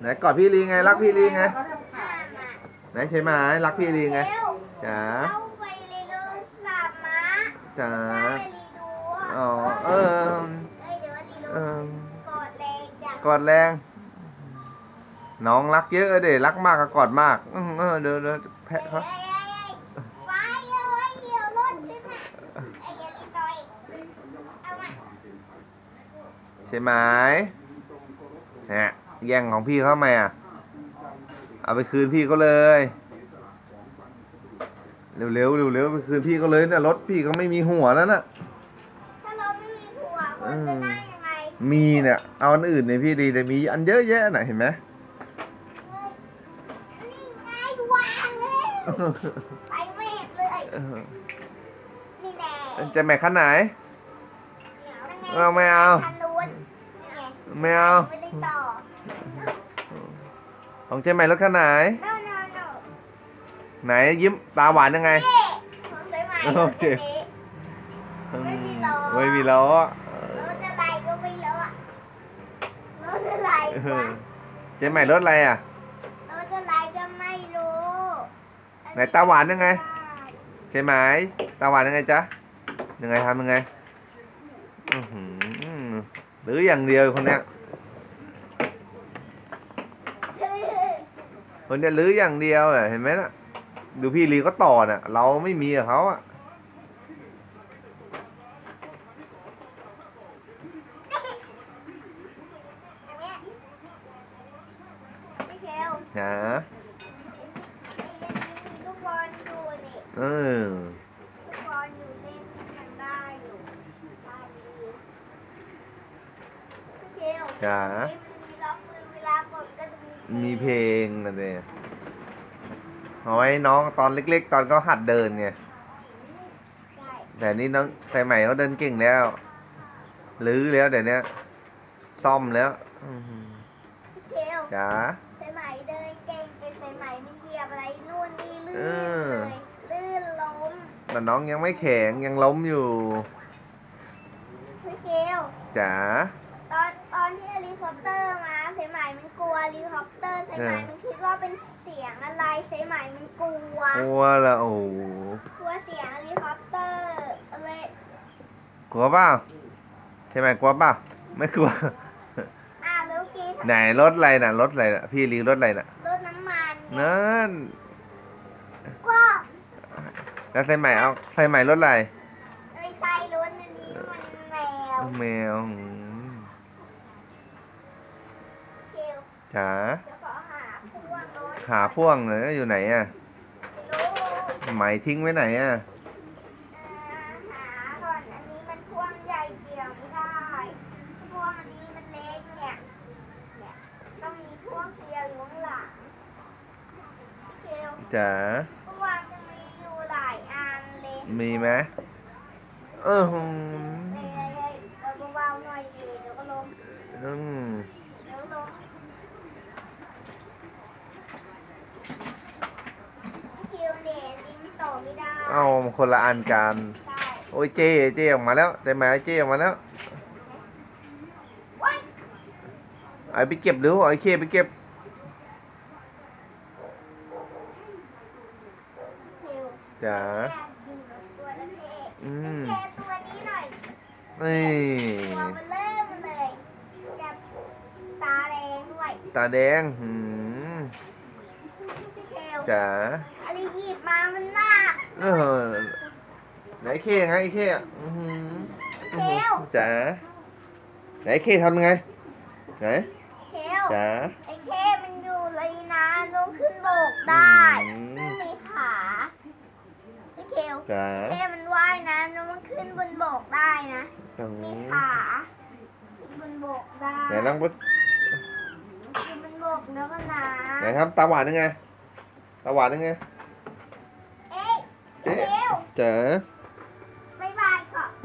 ไหนกอดพี่ลีไงรักพี่ลีไงเขาทำขายไหนใช่ไหมรักพี่ลีไงเร็วจ๋าเอาไปเลยก็สามม้าจ๋าได้ลีดูอะอ๋อเออเอ้ยเดี๋ยวลีดูเออกอดแรงจังกอดแรง น้องรักเยอะเด้รักมากก็กอดมากอื้อเออเดี๋ยวเดี๋ยวแพะเขาเอ้ยเอ้ยเอ้ยไว้เอาไว้เหี่ยวรถขึ้นมาไอ้ยอย่าลีต่อยเอามาใช่ไหมเนี่ย แย่งของพี่เขาไหมอะ เอาไปคืนพี่เขาเลย เร็วๆเร็วๆไปคืนพี่เขาเลยเนี่ยรถพี่เขาไม่มีหัวแล้วน่ะ ถ้าเราไม่มีผัวคนจะได้ยังไงมีเนี่ยเอาอันอื่นเนี่ยพี่ดีแต่มีอันเยอะแยะน่ะเห็นไหม เฮ้ยนี่ไงวางเลยไปเวฟเลย นี่แน่จะแม่ขั้นไหนนั่นไงเอาไม่เอาคันนู้นนี่ไงไม่เอา ไม่ได้ต่อ ของเจ๊ใหม่รถขั้นไหน no no no ไหนยิ้มตาหวานยังไง เอ๊ะของสายไหมโอเคไม่มีล้อไม่มีล้อรถอะไรก็ไม่รู้อะรถอะไรเอวะอเจ๊ใหม่รถอะไรอะ รถอะไรก็ไม่รู้ไหนตาหวานยังไงใช่ไหมตาหวานยังไงจ๊ะยังไงทำยังไง อื้อหือหรืออย่างเดียวคนเนี้ย คนเนี้ยหรืออย่างเดียวอะเห็นไหมน่ะ ดูพี่ลีก็ต่อน่ะ เราไม่มีกับเขาอะไม่เชลนะมีลูกบอลอยู่นี่เออลูกบอลอยู่เล่นกันได้อยู่ได้ดีไม่เชลจ๋า มีมีเพลงนะเนี่ยเอาไว้น้องตอนเล็ก ๆ ตอนเขาหัดเดินไงใช่แต่นี่น้องใส่ใหม่เขาเดินเก่งแล้วลื้อแล้วเดี๋ยวนี้ซ่อมแล้วอื้อหือพี่เทลจ๋าสายไหมเดินเก่งเป็นสายไหมมันเหยียบอะไรนู่นนี่ลื่เอนอเลยลื่นล้มแต่น้องยังไม่แข็งยังล้มอยู่พี่เทลจ๋า ตอนตอนที่เฮลิคอปเตอร์มาสายไหมมันกลัวเฮลิคอปเตอร์สายไหมเออมันคิดว่าเป็นเสียงอะไรสายไหมมันกลัว กลัวละโอ้โหกลัวเสียงเฮลิคอปเตอร์เลยกลัวเปล่าใช่ไหมกลัวเปล่าไม่กลัวอ้าวแล้วกี้ไหนรถอะไรน่ะรถอะไรน่ะพี่ลีรถอะไรน่ะรถน้ำมันไงนั่นก็แล้วใส่ใหม่เอาใส่ใหม่รถอะไรไม่ใช่รถอันนี้มันแมวแมว ขอหาพวกรถขาพ่วงเลยอยู่ไหนอะรู้ไหมทิ้งไว้ไหนอะอ่าหาก่อนอันนี้มันพ่วงใหญ่เกี่ยวไม่ได้พ่วงอันนี้มันเล็กเนี่ยเนี่ยต้องมีพ่วงเดียวอยู่ข้างหลังเทลจ๋าพ่วงจะมีอยู่หลายอันเลยมีไหมเออหืมเฮ้ยเฮ้ยเอาเบาๆหน่อยดีเดี๋ยวก็ล้ม อืม เดี๋ยวล้มเทลเนี่ยอันนี้มันต่อไม่ได้ เอาคนละอันกันใช่โอ้ยเจ๊เจ๊ออกมาแล้วแต่หมายเจ๊ออกมาแล้วว้ายเอาไปเก็บหรือเอาไอ้เคไปเก็บเทลจ๋าตัวละเทอืมแกตัวนี้หน่อยนี่ตัวมันเริ่มเลยจะตาแดงด้วย ตาแดง หืมพี่เทลจ๋าอะไรหยิบมามันหนัก เออไหนเคไงไอ้เคอะอื้อหืออื้อหือเทลจ๋าไหนเคทำไงไหนเทลจ๋าไอ้เคมันอยู่เลยนะลงขึ้นโบกได้อืมไม่มีขาพี่เทลจ๋าเคมันว่ายน้ำแล้วมันขึ้นบนโบกได้นะ อืมีมขาขึ้นบนโบกได้ไหนลองไปขึ้นบนโบกแล้วก็น้ไหนครับตาหวานยังไงตาหวานยังไงำ เอ๊ะเอ๊ะเทลจ๋า